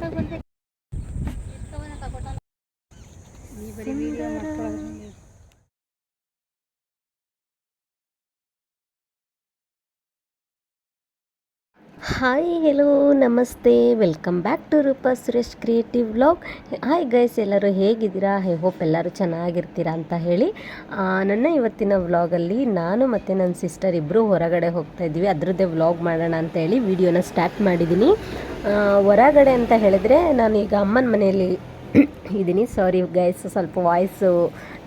大笨蛋 hi hello ನಮಸ್ತೆ. Welcome back to Roopa Suresh creative vlog hi guys ಎಲ್ಲರೂ ಹೇಗಿದ್ದೀರಾ? I hope ಎಲ್ಲರೂ ಚೆನ್ನಾಗಿರ್ತೀರಾ ಅಂತ ಹೇಳಿ. ನನ್ನ ಇವತ್ತಿನ ವ್ಲಾಗಲ್ಲಿ ನಾನು ಮತ್ತು ನನ್ನ ಸಿಸ್ಟರ್ ಇಬ್ಬರು ಹೊರಗಡೆ ಹೋಗ್ತಾ ಇದ್ವಿ ಅದರದ್ದೇ ವ್ಲಾಗ್ ಮಾಡೋಣ ಅಂತ ಹೇಳಿ ವಿಡಿಯೋನ ಸ್ಟಾರ್ಟ್ ಮಾಡಿದ್ದೀನಿ. ಹೊರಗಡೆ ಅಂತ ಹೇಳಿದ್ರೆ ನಾನು ಈಗ ಅಮ್ಮನ ಮನೆಯಲ್ಲಿ ಇದ್ದೀನಿ. ಸಾರಿ ಗೈಸ್ ಸ್ವಲ್ಪ ವಾಯ್ಸು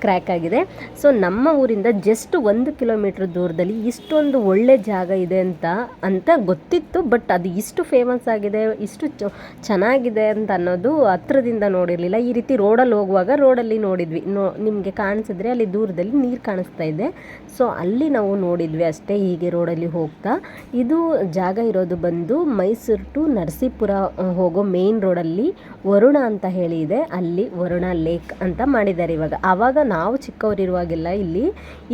ಕ್ರ್ಯಾಕ್ ಆಗಿದೆ. ಸೊ ನಮ್ಮ ಊರಿಂದ ಜಸ್ಟ್ ಒಂದು ಕಿಲೋಮೀಟ್ರ್ ದೂರದಲ್ಲಿ ಇಷ್ಟೊಂದು ಒಳ್ಳೆ ಜಾಗ ಇದೆ ಅಂತ ಅಂತ ಗೊತ್ತಿತ್ತು. ಬಟ್ ಅದು ಇಷ್ಟು ಫೇಮಸ್ ಆಗಿದೆ, ಇಷ್ಟು ಚೆನ್ನಾಗಿದೆ ಅಂತ ಅನ್ನೋದು ಹತ್ರದಿಂದ ನೋಡಿರಲಿಲ್ಲ. ಈ ರೀತಿ ರೋಡಲ್ಲಿ ಹೋಗುವಾಗ ರೋಡಲ್ಲಿ ನೋಡಿದ್ವಿ. ನೋ, ನಿಮಗೆ ಕಾಣಿಸಿದ್ರೆ ಅಲ್ಲಿ ದೂರದಲ್ಲಿ ನೀರು ಕಾಣಿಸ್ತಾ ಇದೆ. ಸೊ ಅಲ್ಲಿ ನಾವು ನೋಡಿದ್ವಿ ಅಷ್ಟೇ ಹೀಗೆ ರೋಡಲ್ಲಿ ಹೋಗ್ತಾ. ಇದು ಜಾಗ ಇರೋದು ಬಂದು ಮೈಸೂರು ಟು ನರಸೀಪುರ ಹೋಗೋ ಮೇನ್ ರೋಡಲ್ಲಿ ವರುಣ ಅಂತ ಹೇಳಿ ಅಲ್ಲಿ ವರುಣ ಲೇಕ್ ಅಂತ ಮಾಡಿದ್ದಾರೆ ಇವಾಗ. ಆವಾಗ ನಾವು ಚಿಕ್ಕವರಿರುವಾಗೆಲ್ಲ, ಇಲ್ಲಿ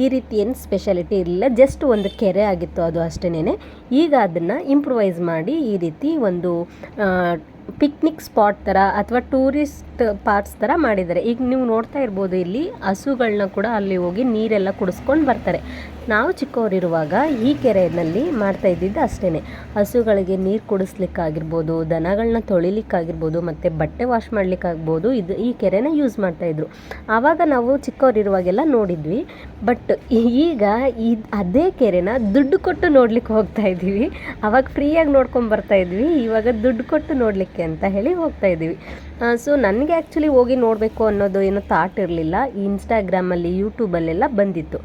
ಈ ರೀತಿ ಏನು ಸ್ಪೆಷಾಲಿಟಿ ಇರಲಿಲ್ಲ. ಜಸ್ಟ್ ಒಂದು ಕೆರೆ ಆಗಿತ್ತು ಅದು ಅಷ್ಟೇನೆ ಈಗ ಅದನ್ನು ಇಂಪ್ರೂವೈಸ್ ಮಾಡಿ ಈ ರೀತಿ ಒಂದು ಪಿಕ್ನಿಕ್ ಸ್ಪಾಟ್ ಥರ ಅಥವಾ ಟೂರಿಸ್ಟ್ ಪಾರ್ಟ್ಸ್ ಥರ ಮಾಡಿದ್ದಾರೆ. ಈಗ ನೀವು ನೋಡ್ತಾ ಇರ್ಬೋದು ಇಲ್ಲಿ ಹಸುಗಳನ್ನ ಕೂಡ ಅಲ್ಲಿ ಹೋಗಿ ನೀರೆಲ್ಲ ಕುಡಿಸ್ಕೊಂಡು ಬರ್ತಾರೆ. ನಾವು ಚಿಕ್ಕವರಿರುವಾಗ ಈ ಕೆರೆಯಲ್ಲಿ ಮಾಡ್ತಾ ಇದ್ದಿದ್ದು ಅಷ್ಟೇ ಹಸುಗಳಿಗೆ ನೀರು ಕುಡಿಸ್ಲಿಕ್ಕಾಗಿರ್ಬೋದು ದನಗಳನ್ನ ತೊಳಿಲಿಕ್ಕಾಗಿರ್ಬೋದು, ಮತ್ತು ಬಟ್ಟೆ ವಾಶ್ ಮಾಡಲಿಕ್ಕಾಗ್ಬೋದು ಇದು ಈ ಕೆರೆನ ಯೂಸ್ ಮಾಡ್ತಾಯಿದ್ರು ಆವಾಗ ನಾವು ಚಿಕ್ಕವರಿರುವಾಗೆಲ್ಲ ನೋಡಿದ್ವಿ. ಬಟ್ ಈಗ ಈ ಅದೇ ಕೆರೆನ ದುಡ್ಡು ಕೊಟ್ಟು ನೋಡ್ಲಿಕ್ಕೆ ಹೋಗ್ತಾ ಇದ್ದೀವಿ. ಆವಾಗ ಫ್ರೀಯಾಗಿ ನೋಡ್ಕೊಂಡು ಬರ್ತಾ ಇದ್ವಿ. ಇವಾಗ ದುಡ್ಡು ಕೊಟ್ಟು ನೋಡಲಿಕ್ಕೆ ಅಂತ ಹೇಳಿ ಹೋಗ್ತಾ ಇದ್ದೀವಿ. ಸೊ ನನಗೆ ಆ್ಯಕ್ಚುಲಿ ಹೋಗಿ ನೋಡಬೇಕು ಅನ್ನೋದು ಏನೋ ಥಾಟ್ ಇರಲಿಲ್ಲ. ಇನ್ಸ್ಟಾಗ್ರಾಮಲ್ಲಿ ಯೂಟ್ಯೂಬಲ್ಲೆಲ್ಲ ಬಂದಿತ್ತು.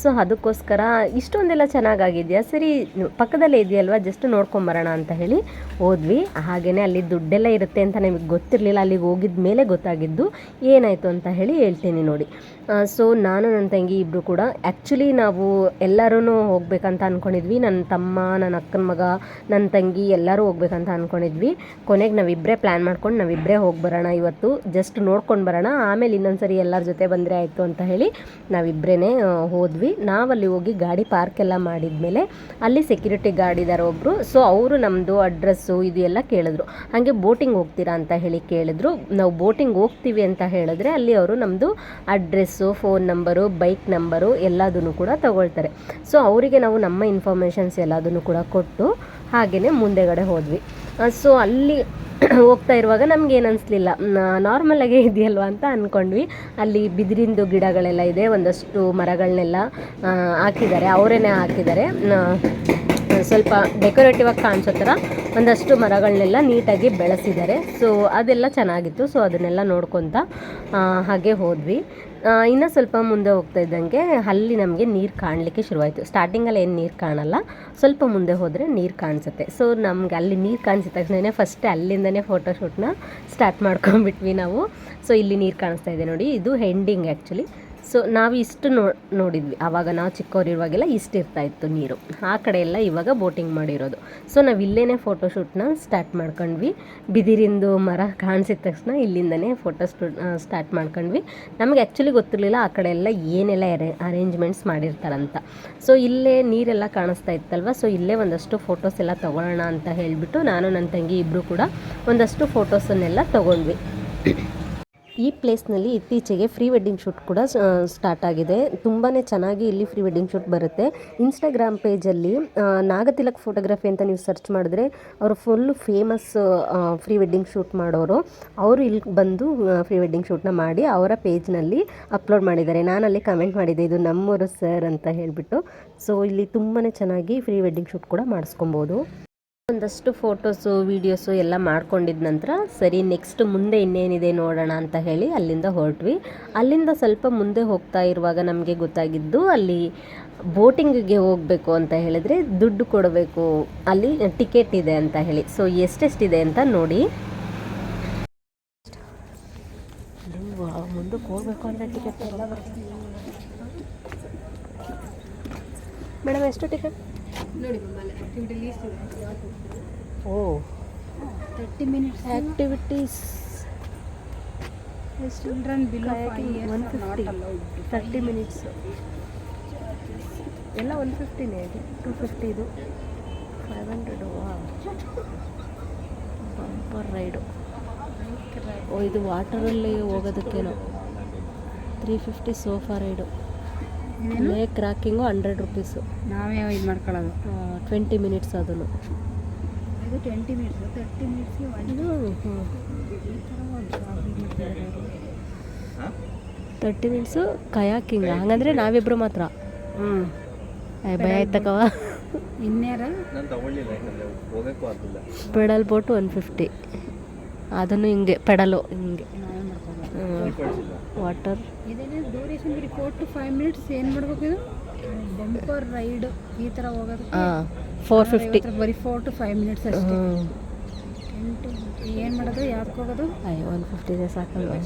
ಸೊ ಅದಕ್ಕೋಸ್ಕರ ಇಷ್ಟೊಂದೆಲ್ಲ ಚೆನ್ನಾಗಾಗಿದೆಯಾ? ಸರಿ, ಪಕ್ಕದಲ್ಲೇ ಇದೆಯಲ್ವಾ? ಜಸ್ಟ್ ನೋಡ್ಕೊಂಬರೋಣ ಅಂತ ಹೇಳಿ ಹೋದ್ವಿ. ಹಾಗೆಯೇ ಅಲ್ಲಿ ದುಡ್ಡೆಲ್ಲ ಇರುತ್ತೆ ಅಂತ ನಮಗೆ ಗೊತ್ತಿರಲಿಲ್ಲ. ಅಲ್ಲಿಗೆ ಹೋಗಿದ ಮೇಲೆ ಗೊತ್ತಾಗಿದ್ದು ಏನಾಯಿತು ಅಂತ ಹೇಳಿ ಹೇಳ್ತೀನಿ ನೋಡಿ. ಸೊ ನಾನು ನನ್ನ ತಂಗಿ ಇಬ್ಬರು ಕೂಡ ಆ್ಯಕ್ಚುಲಿ ನಾವು ಎಲ್ಲರೂ ಹೋಗ್ಬೇಕಂತ ಅಂದ್ಕೊಂಡಿದ್ವಿ ನನ್ನ ತಮ್ಮ ನನ್ನ ಅಕ್ಕನ ಮಗ ನನ್ನ ತಂಗಿ ಎಲ್ಲರೂ ಹೋಗ್ಬೇಕಂತ ಅಂದ್ಕೊಂಡಿದ್ವಿ ಕೊನೆಗೆ ನಾವಿಬ್ಬರೇ ಪ್ಲ್ಯಾನ್ ಮಾಡ್ಕೊಂಡು ನಾವಿಬ್ಬರೇ ಹೋಗಿ ಬರೋಣ ಇವತ್ತು. ಜಸ್ಟ್ ನೋಡ್ಕೊಂಡು ಬರೋಣ. ಆಮೇಲೆ ಇನ್ನೊಂದು ಸರಿ ಎಲ್ಲರ ಜೊತೆ ಬಂದರೆ ಆಯಿತು ಅಂತ ಹೇಳಿ ನಾವಿಬ್ಬರೇ ಹೋದ್ವಿ. ನಾವಲ್ಲಿ ಹೋಗಿ ಗಾಡಿ ಪಾರ್ಕ್ ಎಲ್ಲ ಮಾಡಿದ್ಮೇಲೆ ಅಲ್ಲಿ ಸೆಕ್ಯೂರಿಟಿ ಗಾರ್ಡ್ ಇದ್ದಾರೆ ಒಬ್ಬರು ಸೊ ಅವರು ನಮ್ಮದು ಅಡ್ರೆಸ್ಸು ಇದು ಎಲ್ಲ ಕೇಳಿದ್ರು. ಹಾಗೆ ಬೋಟಿಂಗ್ ಹೋಗ್ತೀರಾ ಅಂತ ಹೇಳಿ ಕೇಳಿದ್ರು. ನಾವು ಬೋಟಿಂಗ್ ಹೋಗ್ತೀವಿ ಅಂತ ಹೇಳಿದ್ರೆ ಅಲ್ಲಿ ಅವರು ನಮ್ಮದು address phone number, bike number ಎಲ್ಲದನ್ನು ಕೂಡ ತಗೊಳ್ತಾರೆ. ಸೊ, ಅವರಿಗೆ ನಾವು ನಮ್ಮ ಇನ್ಫಾರ್ಮೇಷನ್ಸ್ ಎಲ್ಲದನ್ನು ಕೂಡ ಕೊಟ್ಟು ಹಾಗೆಯೇ ಮುಂದೆಗಡೆ ಹೋದ್ವಿ. ಸೊ, ಅಲ್ಲಿ ಹೋಗ್ತಾ ಇರುವಾಗ ನಮ್ಗೆ ಏನು ಅನಿಸ್ಲಿಲ್ಲ. ನಾರ್ಮಲಾಗೇ ಇದೆಯಲ್ವ ಅಂತ ಅಂದ್ಕೊಂಡ್ವಿ ಅಲ್ಲಿ ಬಿದಿರಿಂದು ಗಿಡಗಳೆಲ್ಲ ಇದೆ, ಒಂದಷ್ಟು ಮರಗಳನ್ನೆಲ್ಲ ಹಾಕಿದ್ದಾರೆ, ಅವರೇನೆ ಹಾಕಿದ್ದಾರೆ. ಸ್ವಲ್ಪ ಡೆಕೋರೇಟಿವ್ ಆಗಿ ಕಾಣಿಸೋ ಥರ ಒಂದಷ್ಟು ಮರಗಳನ್ನೆಲ್ಲ ನೀಟಾಗಿ ಬೆಳೆಸಿದ್ದಾರೆ. ಸೊ, ಅದೆಲ್ಲ ಚೆನ್ನಾಗಿತ್ತು. ಸೊ, ಅದನ್ನೆಲ್ಲ ನೋಡ್ಕೊತ ಹಾಗೆ ಹೋದ್ವಿ. ಇನ್ನು ಸ್ವಲ್ಪ ಮುಂದೆ ಹೋಗ್ತಾ ಇದ್ದಂಗೆ ಅಲ್ಲಿ ನಮಗೆ ನೀರು ಕಾಣಲಿಕ್ಕೆ ಶುರುವಾಯಿತು. ಸ್ಟಾರ್ಟಿಂಗಲ್ಲಿ ಏನು ನೀರು ಕಾಣಲ್ಲ, ಸ್ವಲ್ಪ ಮುಂದೆ ಹೋದರೆ ನೀರು ಕಾಣಿಸುತ್ತೆ. ಸೊ ನಮ್ಗೆ ಅಲ್ಲಿ ನೀರು ಕಾಣಿಸಿದ ತಕ್ಷಣ ಫಸ್ಟ್ ಅಲ್ಲಿಂದನೇ ಫೋಟೋಶೂಟ್ನ ಸ್ಟಾರ್ಟ್ ಮಾಡ್ಕೊಂಡ್ಬಿಟ್ವಿ ನಾವು. ಸೊ ಇಲ್ಲಿ ನೀರು ಕಾಣಿಸ್ತಾ ಇದೆ ನೋಡಿ, ಇದು ಹೆಂಡಿಂಗ್ ಆ್ಯಕ್ಚುಲಿ ಸೊ ನಾವು ಇಷ್ಟು ನೋಡಿದ್ವಿ. ಆವಾಗ ನಾವು ಚಿಕ್ಕವರಿರುವಾಗೆಲ್ಲ ಇಷ್ಟು ಇರ್ತಾ ಇತ್ತು ನೀರು. ಆ ಕಡೆ ಎಲ್ಲ ಇವಾಗ ಬೋಟಿಂಗ್ ಮಾಡಿರೋದು. ಸೊ ನಾವು ಇಲ್ಲೇ ಫೋಟೋಶೂಟ್ನ ಸ್ಟಾರ್ಟ್ ಮಾಡ್ಕೊಂಡ್ವಿ. ಬಿದಿರಿಂದು ಮರ ಕಾಣಿಸಿದ ತಕ್ಷಣ ಇಲ್ಲಿಂದನೇ ಫೋಟೋ ಸ್ಟಾರ್ಟ್ ಮಾಡ್ಕೊಂಡ್ವಿ. ನಮಗೆ ಆ್ಯಕ್ಚುಲಿ ಗೊತ್ತಿರಲಿಲ್ಲ ಆ ಕಡೆ ಎಲ್ಲ ಏನೆಲ್ಲ ಅರೇ ಅರೇಂಜ್ಮೆಂಟ್ಸ್ ಮಾಡಿರ್ತಾರಂತ. ಸೊ ಇಲ್ಲೇ ನೀರೆಲ್ಲ ಕಾಣಿಸ್ತಾ ಇತ್ತಲ್ವ? ಸೊ ಇಲ್ಲೇ ಒಂದಷ್ಟು ಫೋಟೋಸ್ ಎಲ್ಲ ತೊಗೊಳ್ಳೋಣ ಅಂತ ಹೇಳಿಬಿಟ್ಟು ನಾನು ನನ್ನ ತಂಗಿ ಇಬ್ಬರು ಕೂಡ ಒಂದಷ್ಟು ಫೋಟೋಸನ್ನೆಲ್ಲ ತೊಗೊಂಡ್ವಿ. ಈ ಪ್ಲೇಸ್ನಲ್ಲಿ ಇತ್ತೀಚೆಗೆ ಫ್ರೀ ವೆಡ್ಡಿಂಗ್ ಶೂಟ್ ಕೂಡ ಸ್ಟಾರ್ಟ್ ಆಗಿದೆ. ತುಂಬಾ ಚೆನ್ನಾಗಿ ಇಲ್ಲಿ ಫ್ರೀ ವೆಡ್ಡಿಂಗ್ ಶೂಟ್ ಬರುತ್ತೆ. ಇನ್ಸ್ಟಾಗ್ರಾಮ್ ಪೇಜಲ್ಲಿ ನಾಗತಿಲಕ್ ಫೋಟೋಗ್ರಫಿ ಅಂತ ನೀವು ಸರ್ಚ್ ಮಾಡಿದ್ರೆ ಅವರು full famous pre wedding shoot ಮಾಡೋರು. ಅವರು ಇಲ್ಲಿ ಬಂದು ಫ್ರೀ ವೆಡ್ಡಿಂಗ್ ಶೂಟ್ನ ಮಾಡಿ ಅವರ ಪೇಜ್ನಲ್ಲಿ ಅಪ್ಲೋಡ್ ಮಾಡಿದ್ದಾರೆ. ನಾನು ಅಲ್ಲಿ ಕಮೆಂಟ್ ಮಾಡಿದ್ದೆ, ಇದು ನಮ್ಮೂರು ಸರ್ ಅಂತ ಹೇಳಿಬಿಟ್ಟು. ಸೊ ಇಲ್ಲಿ ತುಂಬಾ ಚೆನ್ನಾಗಿ ಫ್ರೀ ವೆಡ್ಡಿಂಗ್ ಶೂಟ್ ಕೂಡ ಮಾಡಿಸ್ಕೊಬೋದು. ಒಂದಷ್ಟು ಫೋಟೋಸು ವೀಡಿಯೋಸು ಎಲ್ಲ ಮಾಡ್ಕೊಂಡಿದ ನಂತರ ಸರಿ ನೆಕ್ಸ್ಟ್ ಮುಂದೆ ಇನ್ನೇನಿದೆ ನೋಡೋಣ ಅಂತ ಹೇಳಿ ಅಲ್ಲಿಂದ ಹೊರಟ್ವಿ. ಅಲ್ಲಿಂದ ಸ್ವಲ್ಪ ಮುಂದೆ ಹೋಗ್ತಾ ಇರುವಾಗ ನಮಗೆ ಗೊತ್ತಾಗಿದ್ದು ಅಲ್ಲಿ ಬೋಟಿಂಗಿಗೆ ಹೋಗಬೇಕು ಅಂತ ಹೇಳಿದರೆ ದುಡ್ಡು ಕೊಡಬೇಕು, ಅಲ್ಲಿ ಟಿಕೆಟ್ ಇದೆ ಅಂತ ಹೇಳಿ. ಸೊ ಎಷ್ಟೆಷ್ಟಿದೆ ಅಂತ ನೋಡಿ. ಮುಂದಕ್ಕೆ ಹೋಗ್ಬೇಕು ಅಂದರೆ ಟಿಕೆಟ್ ಎಲ್ಲ ಮೇಡಮ್ ಎಷ್ಟು ಟಿಕೆಟ್ ನೋಡಿ ಲೀಸ್ಟ್ ಓ. Thirty minutes activities children below one fifty thirty minutes ಎಲ್ಲ ಒನ್ ಫಿಫ್ಟಿನೇ ಇದೆ? ಟು ಫಿಫ್ಟಿದು ಫೈವ್ ಹಂಡ್ರೆಡು ಬಂಪರ್ ರೈಡು ಓ ಇದು ವಾಟರಲ್ಲಿ ಹೋಗೋದಕ್ಕೇನೋ. Three fifty sofa ride lake rocking hundred rupees ನಾವೇ ಇದು ಮಾಡ್ಕೊಳ್ಳೋದು. ಟ್ವೆಂಟಿ ಮಿನಿಟ್ಸ್ ಅದನ್ನು. ಇದು ಟ್ವೆಂಟಿ ಮಿನಿಟ್ಸ್ ತರ್ಟಿ ಮಿನಿಟ್ಸ್ಗೆ ಒಂದು ಮಿನಿಟ್ಸು ಕಯಾಕಿಂಗ್ ಹಂಗಂದ್ರೆ ನಾವಿಬ್ರು ಮಾತ್ರ. ಹ್ಞೂ ಏ, ಭಯ ಆಯ್ತಕ್ಕವ ಇನ್ಯಾರ? ಪೆಡಲ್ ಬೋಟು ಒನ್ ಫಿಫ್ಟಿ ಅದನ್ನು ಹಿಂಗೆ ಪೆಡಲು ಹಿಂಗೆ. ವಾಟರ್. ಇದೇನೇ ಡ್ಯೂರೇಷನ್ ಬರೀ ಫೋರ್ ಟು ಫೈವ್ ಮಿನಿಟ್ಸ್ ಏನು ಮಾಡ್ಬೇಕು ಇದು? ಬಂಪರ್ ರೈಡ್ ಈ ಥರ ಹೋಗೋದು ಹಾಂ ಫೋರ್ ಫಿಫ್ಟಿ ಬರಿ ಫೋರ್ ಟು ಫೈವ್ ಮಿನಿಟ್ಸ್ ಅಷ್ಟೇ. ಏನು ಮಾಡೋದು ಯಾವ್ದಕ್ಕೆ ಹೋಗೋದು? ಅಯ್ಯೋ ಒನ್ ಫಿಫ್ಟಿ ಇದೆ ಸಾಕಲ್ವಾ?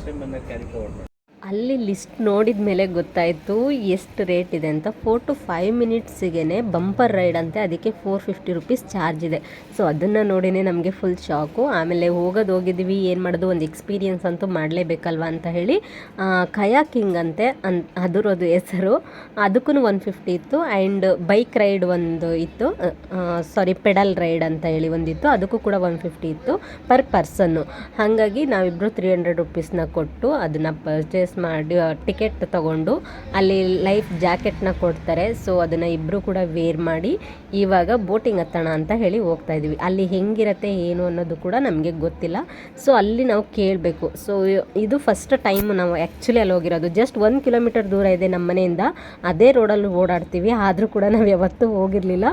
ಅಲ್ಲಿ ಲಿಸ್ಟ್ ನೋಡಿದ ಮೇಲೆ ಗೊತ್ತಾಯಿತು ಎಷ್ಟು ರೇಟ್ ಇದೆ ಅಂತ. ಫೋರ್ ಟು ಫೈವ್ ಮಿನಿಟ್ಸಿಗೆ ಬಂಪರ್ ರೈಡ್ ಅಂತೆ, ಅದಕ್ಕೆ ಫೋರ್ ಫಿಫ್ಟಿ ರುಪೀಸ್ ಚಾರ್ಜ್ ಇದೆ. ಸೊ ಅದನ್ನು ನೋಡಿನೇ ನಮಗೆ ಫುಲ್ ಶಾಕು ಆಮೇಲೆ ಹೋಗೋದು ಹೋಗಿದ್ವಿ, ಏನು ಮಾಡೋದು, ಒಂದು ಎಕ್ಸ್ಪೀರಿಯನ್ಸ್ ಅಂತೂ ಮಾಡಲೇಬೇಕಲ್ವ ಅಂತ ಹೇಳಿ ಕಯಾಕಿಂಗ್ ಅಂತೆ, ಅನ್ ಅದರದು ಹೆಸರು. ಅದಕ್ಕೂ ಒನ್ ಫಿಫ್ಟಿ ಇತ್ತು ಆ್ಯಂಡ್ ಬೈಕ್ ರೈಡ್ ಒಂದು ಇತ್ತು. ಸಾರಿ ಪೆಡಲ್ ರೈಡ್ ಅಂತ ಹೇಳಿ ಒಂದಿತ್ತು ಅದಕ್ಕೂ ಕೂಡ ಒನ್ ಫಿಫ್ಟಿ ಇತ್ತು ಪರ್ ಪರ್ಸನ್ನು ಹಾಗಾಗಿ ನಾವಿಬ್ಬರು ತ್ರೀ ಹಂಡ್ರೆಡ್ ರುಪೀಸ್ನ ಕೊಟ್ಟು ಅದನ್ನು ಪರ್ಚೇಸ್ ಮಾಡಿ ಟಿಕೆಟ್ ತಗೊಂಡು ಅಲ್ಲಿ ಲೈಫ್ ಜಾಕೆಟ್ನ ಕೊಡ್ತಾರೆ. ಸೊ ಅದನ್ನು ಇಬ್ಬರು ಕೂಡ ವೇರ್ ಮಾಡಿ ಇವಾಗ ಬೋಟಿಂಗ್ ಹತ್ತೋಣ ಅಂತ ಹೇಳಿ ಹೋಗ್ತಾ ಇದ್ದೀವಿ ಅಲ್ಲಿ ಹೆಂಗಿರತ್ತೆ, ಏನು ಅನ್ನೋದು ಕೂಡ ನಮಗೆ ಗೊತ್ತಿಲ್ಲ. ಸೊ ಅಲ್ಲಿ ನಾವು ಕೇಳಬೇಕು. ಸೊ ಇದು ಫಸ್ಟ್ ಟೈಮ್ ನಾವು ಆ್ಯಕ್ಚುಲಿ ಅಲ್ಲಿ ಹೋಗಿರೋದು. ಜಸ್ಟ್ ಒಂದು ಕಿಲೋಮೀಟರ್ ದೂರ ಇದೆ ನಮ್ಮ ಮನೆಯಿಂದ. ಅದೇ ರೋಡಲ್ಲಿ ಓಡಾಡ್ತೀವಿ. ಆದರೂ ಕೂಡ ನಾವು ಯಾವತ್ತೂ ಹೋಗಿರಲಿಲ್ಲ.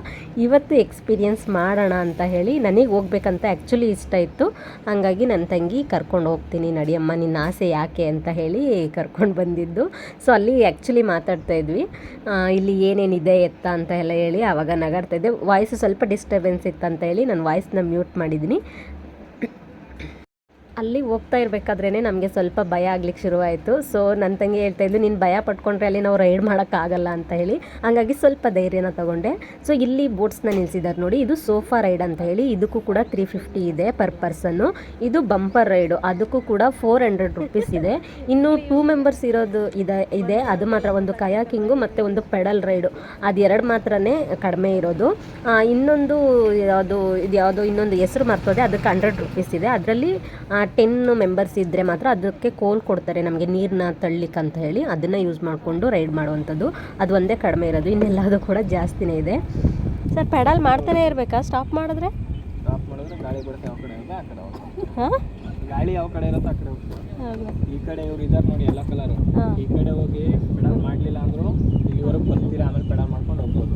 ಇವತ್ತು ಎಕ್ಸ್ಪೀರಿಯನ್ಸ್ ಮಾಡೋಣ ಅಂತ ಹೇಳಿ ನನಗೆ ಹೋಗ್ಬೇಕಂತ ಆ್ಯಕ್ಚುಲಿ ಇಷ್ಟ ಇತ್ತು. ಹಾಗಾಗಿ ನನ್ನ ತಂಗಿ ಕರ್ಕೊಂಡು ಹೋಗ್ತೀನಿ ನಡಿಯಮ್ಮ ನಿನ್ನ ಆಸೆ ಯಾಕೆ ಅಂತ ಹೇಳಿ ಕರ್ಕೊಂಡು ಬಂದಿದ್ದು. ಸೊ ಅಲ್ಲಿ ಆ್ಯಕ್ಚುಲಿ ಮಾತಾಡ್ತಾ ಇದ್ವಿ. ಇಲ್ಲಿ ಏನೇನಿದೆ ಎತ್ತ ಅಂತ ಎಲ್ಲ ಹೇಳಿ ಆವಾಗ ನಗಾಡ್ತಾ ಇದ್ದೆ. ವಾಯ್ಸು ಸ್ವಲ್ಪ ಡಿಸ್ಟರ್ಬೆನ್ಸ್ ಇತ್ತಂತ ಹೇಳಿ ನಾನು ವಾಯ್ಸ್ನ ಮ್ಯೂಟ್ ಮಾಡಿದ್ದೀನಿ. ಅಲ್ಲಿ ಹೋಗ್ತಾ ಇರಬೇಕಾದ್ರೇ ನಮಗೆ ಸ್ವಲ್ಪ ಭಯ ಆಗ್ಲಿಕ್ಕೆ ಶುರುವಾಯಿತು. ಸೊ ನನ್ನ ತಂಗಿ ಹೇಳ್ತಾ ಇದ್ಲು, ನೀನು ಭಯ ಪಟ್ಕೊಂಡ್ರೆ ಅಲ್ಲಿ ನಾವು ರೈಡ್ ಮಾಡೋಕ್ಕಾಗಲ್ಲ ಅಂತ ಹೇಳಿ. ಹಾಗಾಗಿ ಸ್ವಲ್ಪ ಧೈರ್ಯನ ತಗೊಂಡೆ. ಸೊ ಇಲ್ಲಿ ಬೋಟ್ಸ್ನ ನಿಲ್ಸಿದ್ದಾರೆ ನೋಡಿ, ಇದು ಸೋಫಾ ರೈಡ್ ಅಂತ ಹೇಳಿ, ಇದಕ್ಕೂ ಕೂಡ ತ್ರೀ ಫಿಫ್ಟಿ ಇದೆ ಪರ್ ಪರ್ಸನ್ನು ಇದು ಬಂಪರ್ ರೈಡು ಅದಕ್ಕೂ ಕೂಡ ಫೋರ್ ಹಂಡ್ರೆಡ್ ರುಪೀಸ್ ಇದೆ. ಇನ್ನು ಟೂ ಮೆಂಬರ್ಸ್ ಇರೋದು ಇದೆ ಇದೆ. ಅದು ಮಾತ್ರ ಒಂದು ಕಯಾಕಿಂಗು ಮತ್ತು ಒಂದು ಪೆಡಲ್ ರೈಡು ಅದು ಎರಡು ಮಾತ್ರನೇ ಕಡಿಮೆ ಇರೋದು. ಇನ್ನೊಂದು ಯಾವುದು ಇದು ಯಾವುದೋ ಇನ್ನೊಂದು ಹೆಸರು ಮರ್ತೋದೆ, ಅದಕ್ಕೆ ಹಂಡ್ರೆಡ್ ರುಪೀಸ್ ಇದೆ. ಅದರಲ್ಲಿ ಟೆನ್ ಮೆಂಬರ್ಸ್ ಇದ್ದರೆ ಮಾತ್ರ ಅದಕ್ಕೆ ಕೋಲ್ ಕೊಡ್ತಾರೆ ನಮಗೆ ನೀರನ್ನ ತಳ್ಳಿಕ್ಕೆ ಅಂತ ಹೇಳಿ ಅದನ್ನು ಯೂಸ್ ಮಾಡಿಕೊಂಡು ರೈಡ್ ಮಾಡುವಂಥದ್ದು. ಅದು ಒಂದೇ ಕಡಿಮೆ ಇರೋದು ಇನ್ನೆಲ್ಲದು ಕೂಡ ಜಾಸ್ತಿನೇ ಇದೆ. ಸರ್ ಪೆಡಲ್ ಮಾಡ್ತಾನೆ ಇರಬೇಕಾ? ಸ್ಟಾಪ್ ಮಾಡಿದ್ರೆ? ಸ್ಟಾಪ್ ಮಾಡಿದ್ರೆ ಗಾಳಿ ಬಿಡುತ್ತೆ ಯಾವ ಕಡೆ ಇರುತ್ತೆ ಆ ಕಡೆ ಹೋಗ್ತಾರೆ ಹಾಂ? ಗಾಳಿ ಯಾವ ಕಡೆ ಇರುತ್ತೆ ಆ ಕಡೆ ಹೋಗ್ತಾರೆ ಈ ಕಡೆ ಇವ್ರು ಇದ್ದಾರೆ ನೋಡಿ ಎಲ್ಲ ಕಲರ್ ಈ ಕಡೆ ಹೋಗಿ ಪೆಡಲ್ ಮಾಡಲಿಲ್ಲ ಅಂದರೂ ಇಲ್ಲಿವರೆಗೆ ಬರ್ತೀರಾ ಆಮೇಲೆ ಪೆಡಲ್ ಮಾಡ್ಕೊಂಡು ಹೋಗ್ಬೋದು.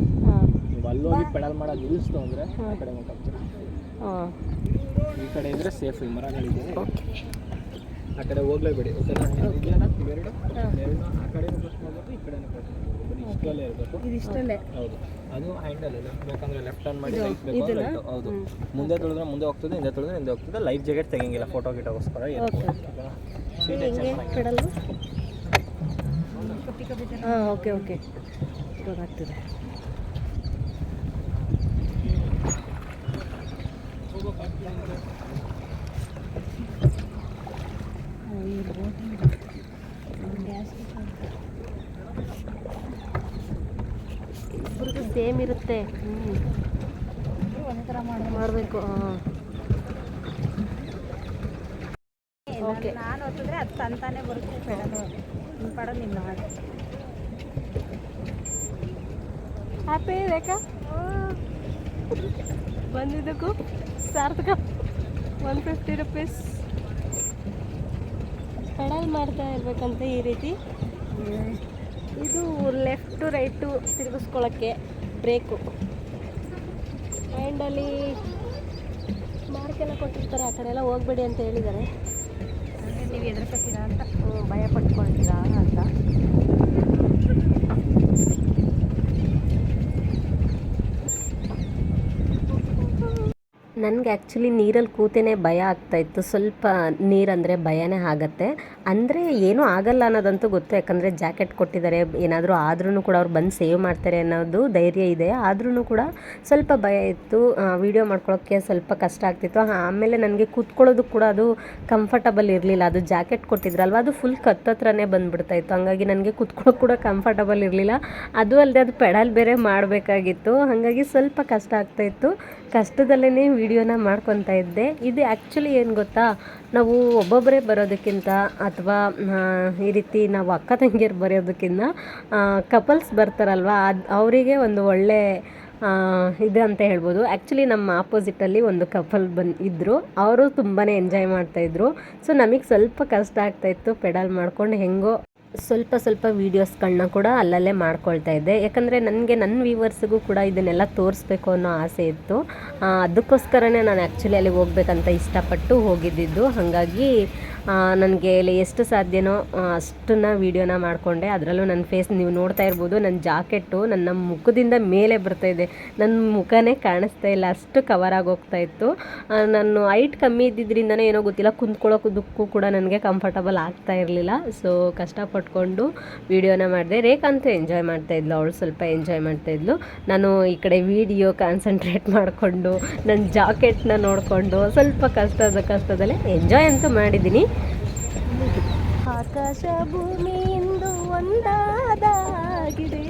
ನೀವು ಅಲ್ಲಿ ಹೋಗಿ ಪೆಡಲ್ ಮಾಡೋದು ನಿಲ್ಲಿಸ್ತು ಅಂದರೆ ಆ ಕಡೆ ಹೋಗ್ತಾರೆ ಹಾಂ. ಈ ಕಡೆ ಇದ್ರೆ ಸೇಫ್ ಈ ಮರಗಳಿದೆ. ಓಕೆ ಆ ಕಡೆ ಹೋಗ್ಲೇಬೇಡಿ ಓಕೆನಾ? ಇದೆಯಲ್ಲ ಇವೆರಡು? ಎರಡು. ಆ ಕಡೆ ಫಸ್ಟ್ ಮಾಡ್ಬೇಕು ಈ ಕಡೆ ಬರೀ ಇಷ್ಟಲ್ಲೇ ಇರಬೇಕು. ಇದು ಇಷ್ಟಲ್ಲೇ ಹೌದು. ಅದು ಹ್ಯಾಂಡಲ್ ಇದೆ ಬೇಕಂದ್ರೆ ಲೆಫ್ಟ್ ಟರ್ನ್ ಮಾಡಿ ರೈಟ್ ಬೇಕು right. ಹೌದು. ಮುಂದೆ ತುಳಿದ್ರೆ ಮುಂದೆ ಹೋಗ್ತದೆ ಹಿಂದೆ ತುಳಿದ್ರೆ ಹಿಂದೆ ಹೋಗ್ತದೆ. ಲೈಫ್ ಜಾಕೆಟ್ ತೆಗಿಂಗಿಲ್ಲ ಫೋಟೋ ಗಿಟೋಗೋಸ್ಕರ ಓಕೆ ಓಕೆ ಓಕೆ ಗೊತ್ತಾಗ್ತದೆ. ಇಬ್ಬರಿಗೂ ಸೇಮ್ ಇರುತ್ತೆ. ಹ್ಞೂ ಮಾಡಬೇಕು ಹಾಂ. ಓಕೆ. ನಾನು ಹೊತ್ತಿದ್ರೆ ಅದು ತಂತಾನೆ ಬರುತ್ತೆ ಪೆಡಲು ನಿಮ್ಮ ಪಡ ನಿಮ್ಮ ಮಾಡಿ ಹ್ಯಾಪಿ ರೇಖಾ. ಬಂದಿದ್ದಕ್ಕೂ ಸಾರ್ಥಕ. ಒನ್ ಫಿಫ್ಟಿ ರುಪೀಸ್ ಪೆಡಲ್ ಮಾಡ್ತಾ ಇರ್ಬೇಕಂತೆ ಈ ರೀತಿ. ಇದು ಲೆಫ್ಟು ರೈಟು ತಿರುಗಿಸ್ಕೊಳ್ಳೋಕ್ಕೆ ಬ್ರೇಕು ಆ್ಯಂಡಲ್ಲಿ ಮಾರ್ಕೆಲ್ಲ ಕೊಟ್ಟಿರ್ತಾರೆ ಆ ಕಡೆ ಎಲ್ಲ ಹೋಗ್ಬೇಡಿ ಅಂತ ಹೇಳಿದ್ದಾರೆ. ನೀವು ಕಟ್ಟಿರ ಅಂತ ಹ್ಮ್, ಭಯ ಪಟ್ಕೊಳ್ತೀರಾ ಅಂತ ನನಗೆ ಆ್ಯಕ್ಚುಲಿ ನೀರಲ್ಲಿ ಕೂತೇ ಭಯ ಆಗ್ತಾಯಿತ್ತು ಸ್ವಲ್ಪ ನೀರಂದರೆ ಭಯನೇ ಆಗತ್ತೆ. ಅಂದರೆ ಏನೂ ಆಗಲ್ಲ ಅನ್ನೋದಂತೂ ಗೊತ್ತು. ಯಾಕಂದರೆ ಜಾಕೆಟ್ ಕೊಟ್ಟಿದ್ದಾರೆ. ಏನಾದರೂ ಆದ್ರೂ ಕೂಡ ಅವ್ರು ಬಂದು ಸೇವ್ ಮಾಡ್ತಾರೆ ಅನ್ನೋದು ಧೈರ್ಯ ಇದೆ. ಆದ್ರೂ ಕೂಡ ಸ್ವಲ್ಪ ಭಯ ಇತ್ತು. ವಿಡಿಯೋ ಮಾಡ್ಕೊಳ್ಳೋಕ್ಕೆ ಸ್ವಲ್ಪ ಕಷ್ಟ ಆಗ್ತಿತ್ತು. ಆಮೇಲೆ ನನಗೆ ಕೂತ್ಕೊಳ್ಳೋದು ಕೂಡ ಅದು ಕಂಫರ್ಟಬಲ್ ಇರಲಿಲ್ಲ. ಅದು ಜಾಕೆಟ್ ಕೊಟ್ಟಿದ್ರಲ್ವ, ಅದು ಫುಲ್ ಕತ್ತತ್ರನೇ ಬಂದುಬಿಡ್ತಾ ಇತ್ತು. ಹಂಗಾಗಿ ನನಗೆ ಕೂತ್ಕೊಳ್ಳೋಕೆ ಕೂಡ ಕಂಫರ್ಟಬಲ್ ಇರಲಿಲ್ಲ. ಅದು ಅಲ್ಲದೆ ಅದು ಪೆಡಲ್ ಬೇರೆ ಮಾಡಬೇಕಾಗಿತ್ತು. ಹಾಗಾಗಿ ಸ್ವಲ್ಪ ಕಷ್ಟ ಆಗ್ತಾಯಿತ್ತು ಕಷ್ಟದಲ್ಲೇ ವಿಡಿಯೋನ ಮಾಡ್ಕೊತಾ ಇದ್ದೆ. ಇದು ಆ್ಯಕ್ಚುಲಿ ಏನು ಗೊತ್ತಾ? ನಾವು ಒಬ್ಬೊಬ್ಬರೇ ಬರೋದಕ್ಕಿಂತ ಅಥವಾ ಈ ರೀತಿ ನಾವು ಅಕ್ಕ ತಂಗಿಯರು ಬರೆಯೋದಕ್ಕಿಂತ ಕಪಲ್ಸ್ ಬರ್ತಾರಲ್ವ? ಅದು ಅವರಿಗೆ ಒಂದು ಒಳ್ಳೆ ಇದು ಅಂತ ಹೇಳ್ಬೋದು. ಆ್ಯಕ್ಚುಲಿ ನಮ್ಮ ಆಪೋಸಿಟಲ್ಲಿ ಒಂದು ಕಪಲ್ ಬನ್ ಇದ್ದರು ಅವರು ತುಂಬಾ ಎಂಜಾಯ್ ಮಾಡ್ತಾಯಿದ್ರು ಸೊ ನಮಗೆ ಸ್ವಲ್ಪ ಕಷ್ಟ ಆಗ್ತಾಯಿತ್ತು ಪೆಡಲ್ ಮಾಡ್ಕೊಂಡು ಹೆಂಗೋ ಸ್ವಲ್ಪ ಸ್ವಲ್ಪ ವೀಡಿಯೋಸ್ಗಳನ್ನ ಕೂಡ ಅಲ್ಲಲ್ಲೇ ಮಾಡ್ಕೊಳ್ತಾ ಇದ್ದೆ. ಯಾಕಂದರೆ ನನಗೆ ನನ್ನ ವ್ಯೂವರ್ಸ್ಗೂ ಕೂಡ ಇದನ್ನೆಲ್ಲ ತೋರಿಸ್ಬೇಕು ಅನ್ನೋ ಆಸೆ ಇತ್ತು. ಅದಕ್ಕೋಸ್ಕರನೇ ನಾನು ಆ್ಯಕ್ಚುಲಿ ಅಲ್ಲಿಗೆ ಹೋಗ್ಬೇಕಂತ ಇಷ್ಟಪಟ್ಟು ಹೋಗಿದ್ದಿದ್ದು. ಹಾಗಾಗಿ ನನಗೆ ಎಷ್ಟು ಸಾಧ್ಯನೋ ಅಷ್ಟನ್ನು ವೀಡಿಯೋನ ಮಾಡಿಕೊಂಡೆ. ಅದರಲ್ಲೂ ನನ್ನ ಫೇಸ್ ನೀವು ನೋಡ್ತಾ ಇರ್ಬೋದು ನನ್ನ ಜಾಕೆಟ್ಟು ನನ್ನ ಮುಖದಿಂದ ಮೇಲೆ ಬರ್ತಾ ಇದೆ. ನನ್ನ ಮುಖನೇ ಕಾಣಿಸ್ತಾ ಇಲ್ಲ, ಅಷ್ಟು ಕವರ್ ಆಗೋಗ್ತಾ ಇತ್ತು. ನಾನು ಹೈಟ್ ಕಮ್ಮಿ ಇದ್ದಿದ್ದರಿಂದನೇ ಏನೋ ಗೊತ್ತಿಲ್ಲ ಕುಂತ್ಕೊಳ್ಳೋದಕ್ಕೂ ಕೂಡ ನನಗೆ ಕಂಫರ್ಟಬಲ್ ಆಗ್ತಾ ಇರಲಿಲ್ಲ. ಸೊ ಕಷ್ಟಪಟ್ಕೊಂಡು ವೀಡಿಯೋನ ಮಾಡಿದೆ. ರೇಖಾಂತೂ ಎಂಜಾಯ್ ಮಾಡ್ತಾ ಇದ್ಲು, ಅವಳು ಸ್ವಲ್ಪ ಎಂಜಾಯ್ ಮಾಡ್ತಾ ಇದ್ಲು. ನಾನು ಈ ಕಡೆ ವಿಡಿಯೋ ಕಾನ್ಸಂಟ್ರೇಟ್ ಮಾಡಿಕೊಂಡು ನನ್ನ ಜಾಕೆಟ್ನ ನೋಡಿಕೊಂಡು ಸ್ವಲ್ಪ ಕಷ್ಟದ ಕಷ್ಟದಲ್ಲೇ ಎಂಜಾಯ್ ಅಂತೂ ಮಾಡಿದ್ದೀನಿ. ಆಕಾಶ ಭೂಮಿ ಎಂದು ಒಂದಾದಾಗಿದೆ.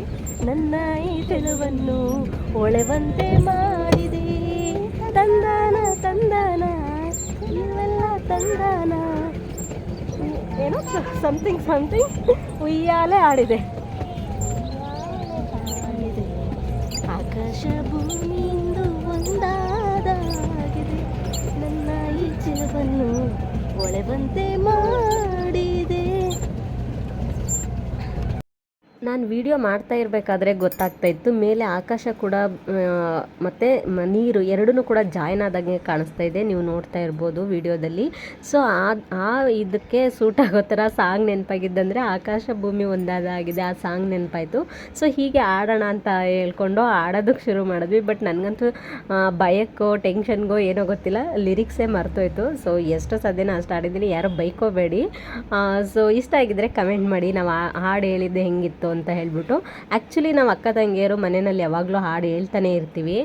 ನನ್ನ ಈ ತೆಲುವನ್ನು ಒಳೆವಂತೆ ಮಾಡಿದೆ. ತಂದಾನ ತಂದಾನ, ಇವೆಲ್ಲ ತಂದಾನ. ಏನೋ ಸಮಥಿಂಗ್ ಸಮಥಿಂಗ್ ಉಯ್ಯಾಲೆ ಆಡಿದೆ. ಆಕಾಶ ಭೂಮಿಯಿಂದ ಒಂದಾದಾಗಿದೆ. ನನ್ನ ಈ ಚಿಲವನ್ನು ಒಳೆವಂತೆ ಮಾಡಿದೆ. ನಾನು ವಿಡಿಯೋ ಮಾಡ್ತಾ ಇರಬೇಕಾದ್ರೆ ಗೊತ್ತಾಗ್ತಾ ಇತ್ತು. ಮೇಲೆ ಆಕಾಶ ಕೂಡ ಮತ್ತು ನೀರು ಎರಡೂ ಕೂಡ ಜಾಯ್ನ್ ಆದಾಗೆ ಕಾಣಿಸ್ತಾ ಇದೆ. ನೀವು ನೋಡ್ತಾ ಇರ್ಬೋದು ವಿಡಿಯೋದಲ್ಲಿ. ಸೊ ಆ ಇದಕ್ಕೆ ಸೂಟ್ ಆಗೋ ಥರ ಸಾಂಗ್ ನೆನಪಾಗಿದ್ದಂದರೆ ಆಕಾಶ ಭೂಮಿ ಒಂದಾದಾಗಿದೆ, ಆ ಸಾಂಗ್ ನೆನಪಾಯಿತು. ಸೊ ಹೀಗೆ ಆಡೋಣ ಅಂತ ಹೇಳ್ಕೊಂಡು ಆಡೋದಕ್ಕೆ ಶುರು ಮಾಡಿದ್ವಿ. ಬಟ್ ನನಗಂತೂ ಭಯಕ್ಕೋ ಟೆನ್ಷನ್ಗೋ ಏನೋ ಗೊತ್ತಿಲ್ಲ. ಲಿರಿಕ್ಸೇ ಮರ್ತೋಯ್ತು. ಸೊ ಎಷ್ಟು ಸದ್ಯನ ಅಷ್ಟು ಆಡಿದ್ದೀನಿ. ಯಾರೋ ಬೈಕೋಬೇಡಿ. ಸೊ ಇಷ್ಟ ಆಗಿದ್ದರೆ ಕಮೆಂಟ್ ಮಾಡಿ. ನಾವು ಹಾಡು ಹೇಳಿದ್ದು ಹೆಂಗಿತ್ತು ಅಂತ ಹೇಳ್ಬಿಟ್ಟು ಆ್ಯಕ್ಚುಲಿ ನಾವು ಅಕ್ಕ ತಂಗಿಯರು ಮನೆಯಲ್ಲಿ ಯಾವಾಗಲೂ ಹಾಡು ಹೇಳ್ತಾನೆ ಇರ್ತೀವಿ.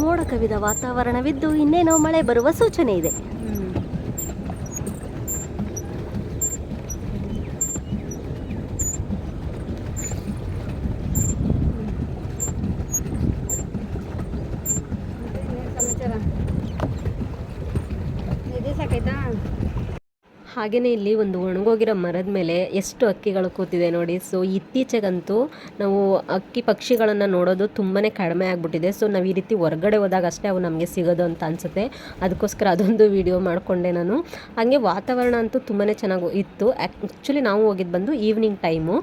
ಮೋಡ ಕವಿದ ವಾತಾವರಣವಿದ್ದು ಇನ್ನೇನೋ ಮಳೆ ಬರುವ ಸೂಚನೆ ಇದೆ. ಹಾಗೆಯೇ ಇಲ್ಲಿ ಒಂದು ಒಣಗೋಗಿರೋ ಮರದ ಮೇಲೆ ಎಷ್ಟು ಅಕ್ಕಿಗಳು ಕೂತಿದೆ ನೋಡಿ. ಸೊ ಇತ್ತೀಚೆಗಂತೂ ನಾವು ಅಕ್ಕಿ ಪಕ್ಷಿಗಳನ್ನು ನೋಡೋದು ತುಂಬಾ ಕಡಿಮೆ ಆಗಿಬಿಟ್ಟಿದೆ. ಸೊ ನಾವು ಈ ರೀತಿ ಹೊರಗಡೆ ಹೋದಾಗ ಅಷ್ಟೇ ಅವು ನಮಗೆ ಸಿಗೋದು ಅಂತ ಅನಿಸುತ್ತೆ. ಅದಕ್ಕೋಸ್ಕರ ಅದೊಂದು ವಿಡಿಯೋ ಮಾಡಿಕೊಂಡೆ ನಾನು. ಹಾಗೆ ವಾತಾವರಣ ಅಂತೂ ತುಂಬಾ ಚೆನ್ನಾಗಿ ಇತ್ತು. ಆ್ಯಕ್ಚುಲಿ ನಾವು ಹೋಗಿದ್ದು ಬಂದು ಈವ್ನಿಂಗ್ ಟೈಮು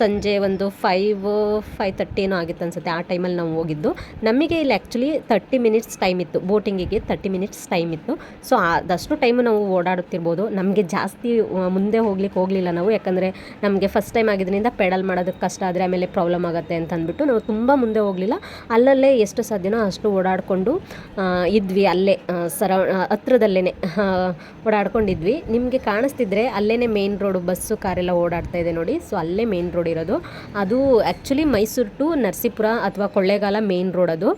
ಸಂಜೆ ಒಂದು ಫೈವ್ ಫೈವ್ ತರ್ಟಿ ಏನೋ ಆಗಿತ್ತು ಅನಿಸುತ್ತೆ ಆ ಟೈಮಲ್ಲಿ ನಾವು ಹೋಗಿದ್ದು. ನಮಗೆ ಇಲ್ಲಿ ಆ್ಯಕ್ಚುಲಿ ತರ್ಟಿ ಮಿನಿಟ್ಸ್ ಟೈಮ್ ಇತ್ತು. ಬೋಟಿಂಗಿಗೆ ತರ್ಟಿ ಮಿನಿಟ್ಸ್ ಟೈಮ್ ಇತ್ತು. ಸೊ ಅದಷ್ಟು ಟೈಮು ನಾವು ಓಡಾಡುತ್ತಿರ್ಬೋದು. ನಮಗೆ ಜಾಸ್ತಿ ಮುಂದೆ ಹೋಗ್ಲಿಕ್ಕೆ ಹೋಗಲಿಲ್ಲ ನಾವು. ಯಾಕಂದರೆ ನಮಗೆ ಫಸ್ಟ್ ಟೈಮ್ ಆಗಿದ್ದರಿಂದ ಪೆಡಲ್ ಮಾಡೋದಕ್ಕೆ ಕಷ್ಟ ಆದರೆ ಆಮೇಲೆ ಪ್ರಾಬ್ಲಮ್ ಆಗುತ್ತೆ ಅಂತ ಅಂದ್ಬಿಟ್ಟು ನಾವು ತುಂಬ ಮುಂದೆ ಹೋಗಲಿಲ್ಲ. ಅಲ್ಲಲ್ಲೇ ಎಷ್ಟು ಸಾಧ್ಯನೋ ಅಷ್ಟು ಓಡಾಡಿಕೊಂಡು ಇದ್ವಿ ಅಲ್ಲೇ ಸರ ಹತ್ರದಲ್ಲೇ ಓಡಾಡ್ಕೊಂಡಿದ್ವಿ. ನಿಮಗೆ ಕಾಣಿಸ್ತಿದ್ರೆ ಅಲ್ಲೇ ಮೇನ್ ರೋಡು ಬಸ್ಸು ಕಾರೆಲ್ಲ ಓಡಾಡ್ತಾ ಇದೆ ನೋಡಿ. ಸೊ ಅಲ್ಲೇ ಮೇನ್ ರೋಡ್ ಇರೋದು. ಅದು ಆ್ಯಕ್ಚುಲಿ ಮೈಸೂರು ಟು ನರಸೀಪುರ ಅಥವಾ ಕೊಳ್ಳೇಗಾಲ ಮೇನ್ ರೋಡ್ ಅದು.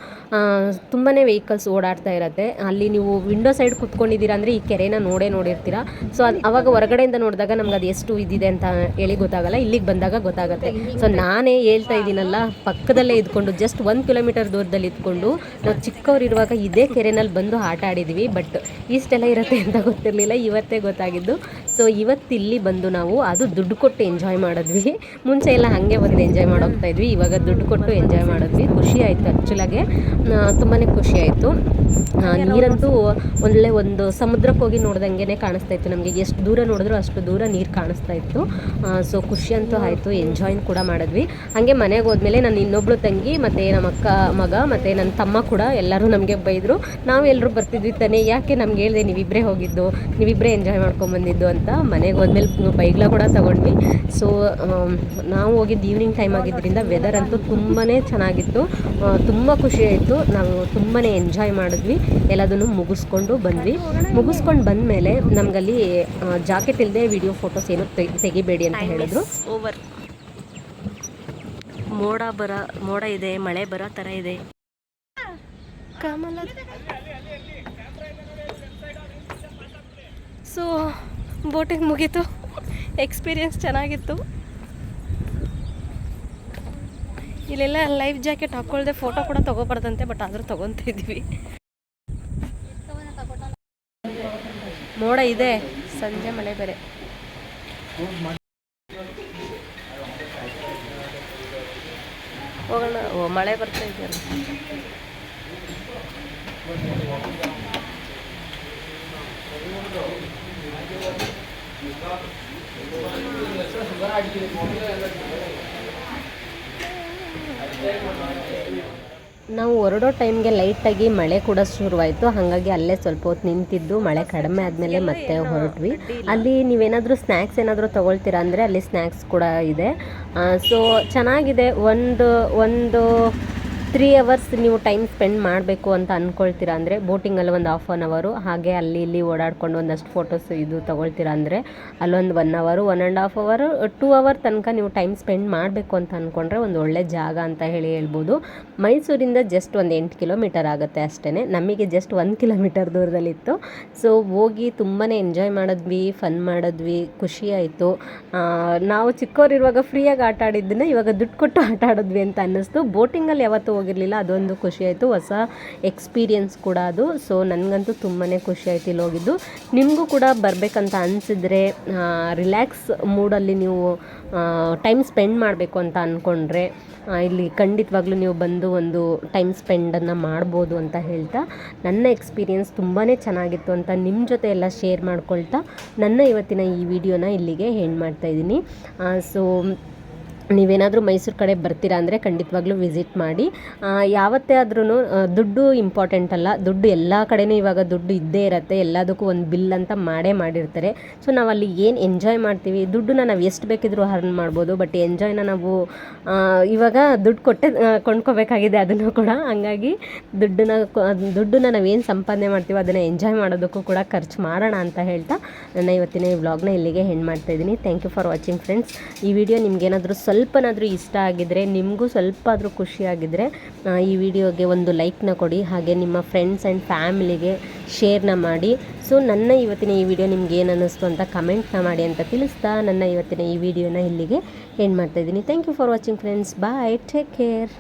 ತುಂಬಾ ವೆಹಿಕಲ್ಸ್ ಓಡಾಡ್ತಾ ಇರುತ್ತೆ. ಅಲ್ಲಿ ನೀವು ವಿಂಡೋ ಸೈಡ್ ಕುತ್ಕೊಂಡಿದ್ದೀರಾ ಅಂದರೆ ಈ ಕೆರೆನ ನೋಡೇ ನೋಡಿರ್ತೀರ. ಸೊ ಅದು ಅವಾಗ ಹೊರಗಡೆಯಿಂದ ನೋಡಿದಾಗ ನಮ್ಗೆ ಅದು ಎಷ್ಟು ಇದಿದೆ ಅಂತ ಹೇಳಿ ಗೊತ್ತಾಗಲ್ಲ, ಇಲ್ಲಿಗೆ ಬಂದಾಗ ಗೊತ್ತಾಗುತ್ತೆ. ಸೊ ನಾನೇ ಹೇಳ್ತಾ ಇದ್ದೀನಲ್ಲ, ಪಕ್ಕದಲ್ಲೇ ಇದ್ಕೊಂಡು ಜಸ್ಟ್ ಒಂದು ಕಿಲೋಮೀಟರ್ ದೂರದಲ್ಲಿ ಇದ್ಕೊಂಡು, ನಾವು ಚಿಕ್ಕವರಿರುವಾಗ ಇದೇ ಕೆರೆನಲ್ಲಿ ಬಂದು ಆಟ ಆಡಿದ್ವಿ ಬಟ್ ಇಷ್ಟೆಲ್ಲ ಇರುತ್ತೆ ಅಂತ ಗೊತ್ತಿರಲಿಲ್ಲ, ಇವತ್ತೇ ಗೊತ್ತಾಗಿದ್ದು. ಸೊ ಇವತ್ತಿಲ್ಲಿ ಬಂದು ನಾವು ಅದು ದುಡ್ಡು ಕೊಟ್ಟು ಎಂಜಾಯ್ ಮಾಡಿದ್ವಿ. ಮುಂಚೆ ಎಲ್ಲ ಹಾಗೆ ಬಂದು ಎಂಜಾಯ್ ಮಾಡೋಗ್ತಾ ಇದ್ವಿ, ಇವಾಗ ದುಡ್ಡು ಕೊಟ್ಟು ಎಂಜಾಯ್ ಮಾಡಿದ್ವಿ. ಖುಷಿ ಆಯಿತು ಆ್ಯಕ್ಚುಲಾಗೆ ತುಂಬಾ ಖುಷಿ ಆಯಿತು. ನೀರಂತೂ ಒಳ್ಳೆ ಒಂದು ಸಮುದ್ರಕ್ಕೆ ಹೋಗಿ ನೋಡ್ದಂಗೆ ಕಾಣಿಸ್ತಾ ಇತ್ತು ನಮಗೆ. ಎಷ್ಟು ದೂರ ನೋಡಿದ್ರು ಅಷ್ಟು ದೂರ ನೀರು ಕಾಣಿಸ್ತಾ ಇತ್ತು. ಸೊ ಖುಷಿ ಅಂತೂ ಆಯಿತು. ಎಂಜಾಯ್ ಕೂಡ ಮಾಡಿದ್ವಿ. ಹಾಗೆ ಮನೆಗೆ ಹೋದ್ಮೇಲೆ ನಾನು ಇನ್ನೊಬ್ಳು ತಂಗಿ, ಮತ್ತು ನಮ್ಮ ಅಕ್ಕ ಮಗ, ಮತ್ತು ನನ್ನ ತಮ್ಮ ಕೂಡ ಎಲ್ಲರೂ ನಮಗೆ ಬೈದರು. ನಾವು ಎಲ್ಲರೂ ಬರ್ತಿದ್ವಿ ತಾನೇ. ಯಾಕೆ ನಮ್ಗೆ ಹೇಳಿದೆ ನೀವಿಬ್ಬರೇ ಹೋಗಿದ್ದು ನೀವಿಬ್ಬರೇ ಎಂಜಾಯ್ ಮಾಡ್ಕೊಂಬಂದಿದ್ದು ಅಂತ. ಮನೆಗೆ ಹೋದ್ಮೇಲೆ ಬೈಗ್ಲ ಕೂಡ ತಗೊಂಡ್ವಿ. ಸೊ ನಾವು ಹೋಗಿದ್ದು ಈವ್ನಿಂಗ್ ಟೈಮ್ ಆಗಿದ್ದರಿಂದ ವೆದರ್ ಅಂತೂ ತುಂಬಾ ಚೆನ್ನಾಗಿತ್ತು. ತುಂಬ ಖುಷಿ ಆಯಿತು. ನಾವು ತುಂಬಾ ಎಂಜಾಯ್ ಮಾಡಿದ್ವಿ. ಎಲ್ಲದನ್ನು ಮುಗಿಸ್ಕೊಂಡು ಬಂದ್ವಿ. ಮುಗಿಸ್ಕೊಂಡು ಬಂದಮೇಲೆ ನಮಗಲ್ಲಿ ಜಾಕೆಟ್ ಇಲ್ಲದೆ ವಿಡಿಯೋ ಫೋಟೋಸ್ ಏನು ತೆಗಿ- ತೆಗಿಬೇಡಿ ಅಂತ ಹೇಳಿದ್ರು. ಓವರ್ ಮೋಡ ಬರ ಮೋಡ ಇದೆ ಮಳೆ ಬರೋ ಥರ ಇದೆ. ಕಮಲ ಸೊ ಬೋಟಿಂಗ್ ಮುಗೀತು. ಎಕ್ಸ್ಪೀರಿಯನ್ಸ್ ಚೆನ್ನಾಗಿತ್ತು. ಇಲ್ಲೆಲ್ಲ ಲೈಫ್ ಜಾಕೆಟ್ ಹಾಕೊಳ್ಳದೆ ಫೋಟೋ ಕೂಡ ತೊಗೋಬಾರ್ದಂತೆ ಬಟ್ ಆದರೂ ತೊಗೊತಾ ಇದ್ವಿ ಮೋಡ ಇದೆ. ಸಂಜೆ ಮಳೆ ಬೇರೆ. ಹೋಗೋಣ. ಓ, ಮಳೆ ಬರ್ತಾ ಇದೆಯಲ್ಲ. ನಾವು ಹೊರಡೋ ಟೈಮ್ಗೆ ಲೈಟಾಗಿ ಮಳೆ ಕೂಡ ಶುರುವಾಯಿತು. ಹಾಗಾಗಿ ಅಲ್ಲೇ ಸ್ವಲ್ಪ ಹೊತ್ತು ನಿಂತಿದ್ದು. ಮಳೆ ಕಡಿಮೆ ಆದಮೇಲೆ ಮತ್ತೆ ಹೊರಟ್ವಿ. ಅಲ್ಲಿ ನೀವೇನಾದರೂ ಸ್ನ್ಯಾಕ್ಸ್ ಏನಾದರೂ ತೊಗೊಳ್ತೀರಾ ಅಂದರೆ ಅಲ್ಲಿ ಸ್ನ್ಯಾಕ್ಸ್ ಕೂಡ ಇದೆ. ಸೊ ಚೆನ್ನಾಗಿದೆ. ಒಂದು ಒಂದು ತ್ರೀ ಅವರ್ಸ್ ನೀವು ಟೈಮ್ ಸ್ಪೆಂಡ್ ಮಾಡಬೇಕು ಅಂತ ಅಂದ್ಕೊಳ್ತೀರಾ ಅಂದರೆ ಬೋಟಿಂಗಲ್ಲಿ ಒಂದು ಹಾಫ್ ಆನ್ ಅವರು ಹಾಗೆ ಅಲ್ಲಿ ಇಲ್ಲಿ ಓಡಾಡ್ಕೊಂಡು ಒಂದಷ್ಟು ಫೋಟೋಸ್ ಇದು ತೊಗೊಳ್ತೀರಾ ಅಂದರೆ ಅಲ್ಲೊಂದು one hour one and half hour two hour ತನಕ ನೀವು ಟೈಮ್ ಸ್ಪೆಂಡ್ ಮಾಡಬೇಕು ಅಂತ ಅಂದ್ಕೊಂಡ್ರೆ ಒಂದು ಒಳ್ಳೆ ಜಾಗ ಅಂತ ಹೇಳಿ ಹೇಳ್ಬೋದು. ಮೈಸೂರಿಂದ ಜಸ್ಟ್ ಒಂದು ಎಂಟು ಕಿಲೋಮೀಟರ್ ಆಗುತ್ತೆ ಅಷ್ಟೇ ನಮಗೆ ಜಸ್ಟ್ ಒಂದು ಕಿಲೋಮೀಟರ್ ದೂರದಲ್ಲಿತ್ತು. ಸೊ ಹೋಗಿ ತುಂಬಾ ಎಂಜಾಯ್ ಮಾಡಿದ್ವಿ ಫನ್ ಮಾಡಿದ್ವಿ, ಖುಷಿ ಆಯಿತು. ನಾವು ಚಿಕ್ಕವರಿರುವಾಗ ಫ್ರೀಯಾಗಿ ಆಟ ಆಡಿದ್ದನ್ನು ಇವಾಗ ದುಡ್ಡು ಕೊಟ್ಟು ಆಟ ಆಡಿದ್ವಿ ಅಂತ ಅನ್ನಿಸ್ತು. ಬೋಟಿಂಗಲ್ಲಿ ಯಾವತ್ತೂ ಹೋಗಿರಲಿಲ್ಲ, ಅದೊಂದು ಖುಷಿ ಆಯಿತು. ಹೊಸ ಎಕ್ಸ್ಪೀರಿಯೆನ್ಸ್ ಕೂಡ ಅದು. ಸೊ ನನಗಂತೂ ತುಂಬಾ ಖುಷಿ ಆಯ್ತು ಇಲ್ಲಿ ಹೋಗಿದ್ದು. ನಿಮಗೂ ಕೂಡ ಬರಬೇಕಂತ ಅನಿಸಿದ್ರೆ ರಿಲ್ಯಾಕ್ಸ್ ಮೂಡಲ್ಲಿ ನೀವು ಟೈಮ್ ಸ್ಪೆಂಡ್ ಮಾಡಬೇಕು ಅಂತ ಅಂದ್ಕೊಂಡ್ರೆ ಇಲ್ಲಿ ಖಂಡಿತವಾಗ್ಲೂ ನೀವು ಬಂದು ಒಂದು ಟೈಮ್ ಸ್ಪೆಂಡನ್ನು ಮಾಡ್ಬೋದು ಅಂತ ಹೇಳ್ತಾ, ನನ್ನ ಎಕ್ಸ್ಪೀರಿಯೆನ್ಸ್ ತುಂಬಾ ಚೆನ್ನಾಗಿತ್ತು ಅಂತ ನಿಮ್ಮ ಜೊತೆ ಎಲ್ಲ ಶೇರ್ ಮಾಡ್ಕೊಳ್ತಾ, ನನ್ನ ಇವತ್ತಿನ ಈ ವಿಡಿಯೋನ ಇಲ್ಲಿಗೆ ಹೆಣ್ಣು ಮಾಡ್ತಾಯಿದ್ದೀನಿ ಸೊ ನೀವೇನಾದರೂ ಮೈಸೂರು ಕಡೆ ಬರ್ತೀರಾ ಅಂದರೆ ಖಂಡಿತವಾಗ್ಲೂ ವಿಸಿಟ್ ಮಾಡಿ. ಯಾವತ್ತೇ ಆದ್ರೂ ದುಡ್ಡು ಇಂಪಾರ್ಟೆಂಟ್ ಅಲ್ಲ. ದುಡ್ಡು ಎಲ್ಲ ಕಡೆಯೂ ಇವಾಗ ದುಡ್ಡು ಇದ್ದೇ ಇರುತ್ತೆ. ಎಲ್ಲದಕ್ಕೂ ಒಂದು ಬಿಲ್ ಅಂತ ಮಾಡೇ ಮಾಡಿರ್ತಾರೆ. ಸೊ ನಾವು ಅಲ್ಲಿ ಏನು ಎಂಜಾಯ್ ಮಾಡ್ತೀವಿ? ದುಡ್ಡನ್ನ ನಾವು ಎಷ್ಟು ಬೇಕಿದ್ರೂ ಹರ್ನ್ ಮಾಡ್ಬೋದು. ಬಟ್ ಎಂಜಾಯ್ನ ನಾವು ಇವಾಗ ದುಡ್ಡು ಕೊಟ್ಟೆ ಕೊಂಡ್ಕೋಬೇಕಾಗಿದೆ ಅದನ್ನು ಕೂಡ. ಹಂಗಾಗಿ ದುಡ್ಡನ್ನ ದುಡ್ಡನ್ನ ನಾವೇನು ಸಂಪಾದನೆ ಮಾಡ್ತೀವೋ ಅದನ್ನು ಎಂಜಾಯ್ ಮಾಡೋದಕ್ಕೂ ಕೂಡ ಖರ್ಚು ಮಾಡೋಣ ಅಂತ ಹೇಳ್ತಾ ನನ್ನ ಇವತ್ತಿನ ಈ ವ್ಲಾಗ್ನ ಇಲ್ಲಿಗೆ ಹೆಣ್ಣು ಮಾಡ್ತಾ ಇದ್ದೀನಿ. Thank you for watching friends ಈ ವಿಡಿಯೋ ನಿಮ್ಗೇನಾದರೂ ಸ್ವಲ್ಪನಾದರೂ ಇಷ್ಟ ಆಗಿದ್ದರೆ ನಿಮಗೂ ಸ್ವಲ್ಪ ಆದರೂ ಖುಷಿಯಾಗಿದ್ದರೆ ಈ ವಿಡಿಯೋಗೆ ಒಂದು ಲೈಕ್ನ ಕೊಡಿ, ಹಾಗೆ ನಿಮ್ಮ ಫ್ರೆಂಡ್ಸ್ ಆ್ಯಂಡ್ ಫ್ಯಾಮಿಲಿಗೆ ಶೇರ್ನ ಮಾಡಿ. ಸೊ ನನ್ನ ಇವತ್ತಿನ ಈ ವಿಡಿಯೋ ನಿಮ್ಗೆ ಏನು ಅನ್ನಿಸ್ತು ಅಂತ ಕಮೆಂಟ್ನ ಮಾಡಿ ಅಂತ ತಿಳಿಸ್ತಾ ನನ್ನ ಇವತ್ತಿನ ಈ ವಿಡಿಯೋನ ಇಲ್ಲಿಗೆ ಎಂಡ್ ಮಾಡ್ತಾಯಿದ್ದೀನಿ thank you for watching friends bye take care